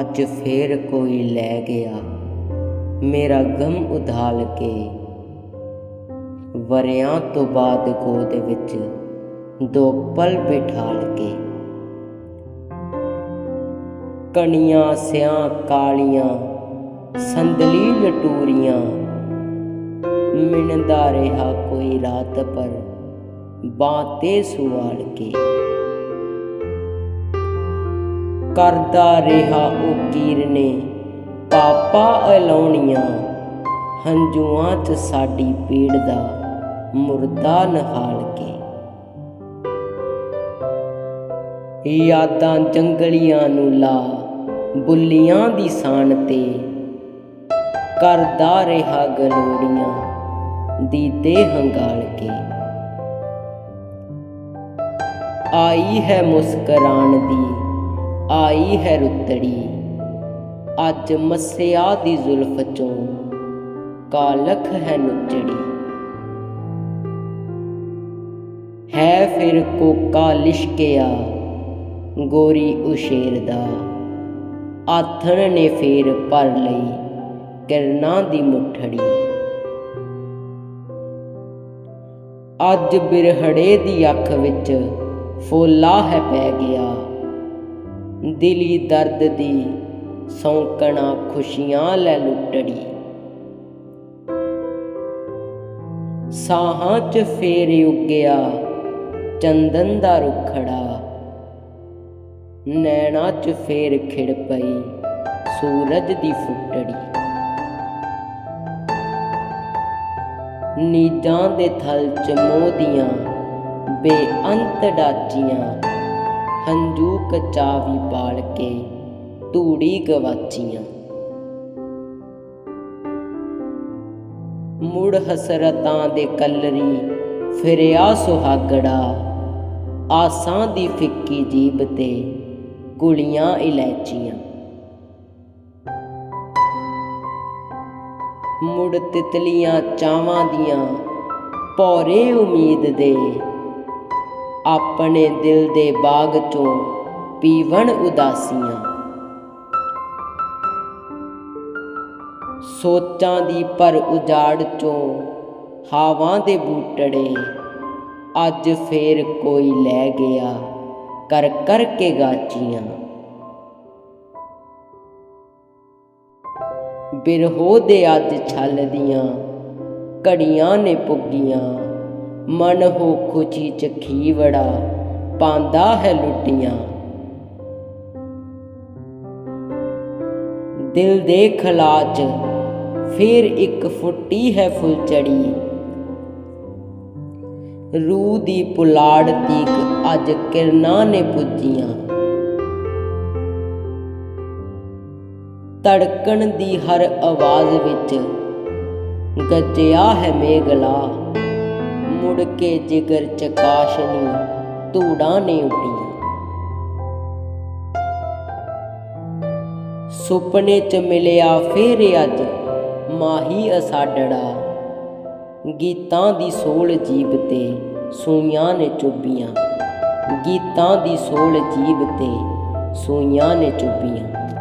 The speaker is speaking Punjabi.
ਅੱਜ ਫੇਰ ਕੋਈ ਲੈ ਗਿਆ। ਮੇਰਾ ਗਮ ਉਧਾਲ ਕੇ ਵਰਿਆਂ ਤੋਂ ਬਾਅਦ ਗੋਦ ਵਿੱਚ ਦੋ ਪਲ ਬਿਠਾਲ ਕੇ। ਕਣੀਆਂ, ਸਿਆਂ, ਕਾਲੀਆਂ, ਸੰਦਲੀ ਲਟੂਰੀਆਂ। ਮਿਣਦਾ ਰਿਹਾ ਕੋਈ ਰਾਤ ਪਰ ਬਾਤੇ ਸੁਆਲ ਕੇ। ਕਰਦਾ ਰਿਹਾ ਉਹ ਕੀਰ ਪਾਪਾ ਅਲਾਉਣੀਆਂ, ਹੰਝੂਆਂ 'ਚ ਸਾਡੀ ਪੀੜ ਦਾ ਮੁਰਦਾ ਨਹਾਲ ਕੇ। ਯਾਦਾਂ ਜੰਗਲੀਆਂ ਨੂੰ ਲਾ, ਬੁੱਲੀਆਂ ਦੀ ਸਾਨ ਤੇ। ਕਰਦਾ ਰਿਹਾ ਗਲੋੜੀਆਂ ਦੀ ਦੇ ਹੰਗਾਲ ਕੇ। ਆਈ ਹੈ ਮੁਸਕਰਾਣ ਦੀ ਆਈ ਹੈ ਰੁੱਤੜੀ। ਅੱਜ ਮਸਿਆ ਦੀ ਜ਼ੁਲਫ ਚੋਂ ਕਾਲਖ ਹੈ ਨੁੱਚੜੀ ਹੈ ਫਿਰ ਕੋਕਾ ਲਿਸ਼ਕਿਆ ਗੋਰੀ ਉਸ਼ੇਰ ਦਾ। ਆਥਣ ਨੇ ਫੇਰ ਭਰ ਲਈ ਕਿਰਨਾਂ ਦੀ ਮੁੱਠੜੀ। ਅੱਜ ਬਿਰਹੜੇ ਦੀ ਅੱਖ ਵਿੱਚ ਫੋਲਾ ਹੈ ਪੈ ਗਿਆ। ਦਿਲੀ ਦਰਦ ਦੀ ਸੌਂਕਣਾ ਖੁਸ਼ੀਆਂ ਲੈ ਲੁੱਟੜੀ। ਸਾਹਾਂ 'ਚ ਫੇਰ ਉੱਗਿਆ ਚੰਦਨ ਦਾ ਰੁਖੜਾ। ਨੈਣਾ 'ਚ ਫੇਰ ਖਿੜ ਪਈ ਸੂਰਜ ਦੀ ਫੁੱਟੜੀ। ਨੀਜਾਂ ਦੇ ਥਲ 'ਚ ਮੋਹ ਦੀਆਂ ਬੇਅੰਤ ਡਾਚੀਆਂ ਹੰਝੂ ਕਚਾਵੀ ਬਾਲ ਕੇ ਧੂੜੀ ਗਵਾਚੀਆਂ। ਮੁੜ ਹਸਰਤਾਂ ਦੇ ਕਲਰੀ ਫਿਰਿਆ ਸੁਹਾਗੜਾ, ਆਸਾਂ ਦੀ ਫਿੱਕੀ ਜੀਬ ਤੇ ਕੁਲੀਆਂ ਇਲਾਚੀਆਂ। ਮੁੜ ਤਿਤਲੀਆਂ ਚਾਵਾਂ ਦੀਆਂ ਪੌਰੇ ਉਮੀਦ ਦੇ ਆਪਣੇ ਦਿਲ ਦੇ ਬਾਗ ਚੋਂ ਪੀਵਣ ਉਦਾਸੀਆਂ। ਸੋਚਾਂ ਦੀ ਪਰ ਉਜਾੜ ਚੋਂ ਹਾਵਾਂ ਦੇ ਬੂਟੜੇ ਅੱਜ ਫੇਰ ਕੋਈ ਲੈ ਗਿਆ ਕਰ ਕਰ ਕੇ ਗਾਚੀਆਂ। ਬਿਰਹੋ ਦੇ ਅੱਜ ਛੱਲ ਦੀਆਂ ਘੜੀਆਂ ਨੇ ਪੁੱਗੀਆਂ। ਮਨ ਹੋ ਖੁਸ਼ੀ ਚ ਖੀਵੜਾ, ਪਾਂਦਾ ਹੈ ਲੁੱਟੀਆਂ। ਦਿਲ ਦੇ ਖਲਾਚ, ਫਿਰ ਇੱਕ ਫੁੱਟੀ ਹੈ ਫੁੱਲਚੜੀ। ਰੂਹ ਦੀ ਪੁਲਾੜ ਤੀਕ ਅੱਜ ਕਿਰਨਾਂ ਨੇ ਪੁੱਜੀਆਂ। ਧੜਕਣ ਦੀ ਹਰ ਆਵਾਜ਼ ਵਿੱਚ ਗੱਜਿਆ ਹੈ ਮੇਗਲਾ ਮੁੜ ਕੇ ਜਿਗਰ ਚਕਾਸ਼ਨੀ ਧੂੜਾਂ ਨੇ ਉੱਡੀਆਂ। ਸੁਪਨੇ ਚ ਮਿਲਿਆ ਫੇਰ ਅੱਜ ਮਾਹੀ ਅਸਾਡੜਾ। ਗੀਤਾਂ ਦੀ ਸੋਲ ਜੀਬ ਤੇ ਸੂਈਆਂ ਨੇ ਚੁੱਭੀਆਂ। ਗੀਤਾਂ ਦੀ ਸੋਲ ਜੀਬ ਤੇ ਸੂਈਆਂ ਨੇ ਚੁੱਭੀਆਂ।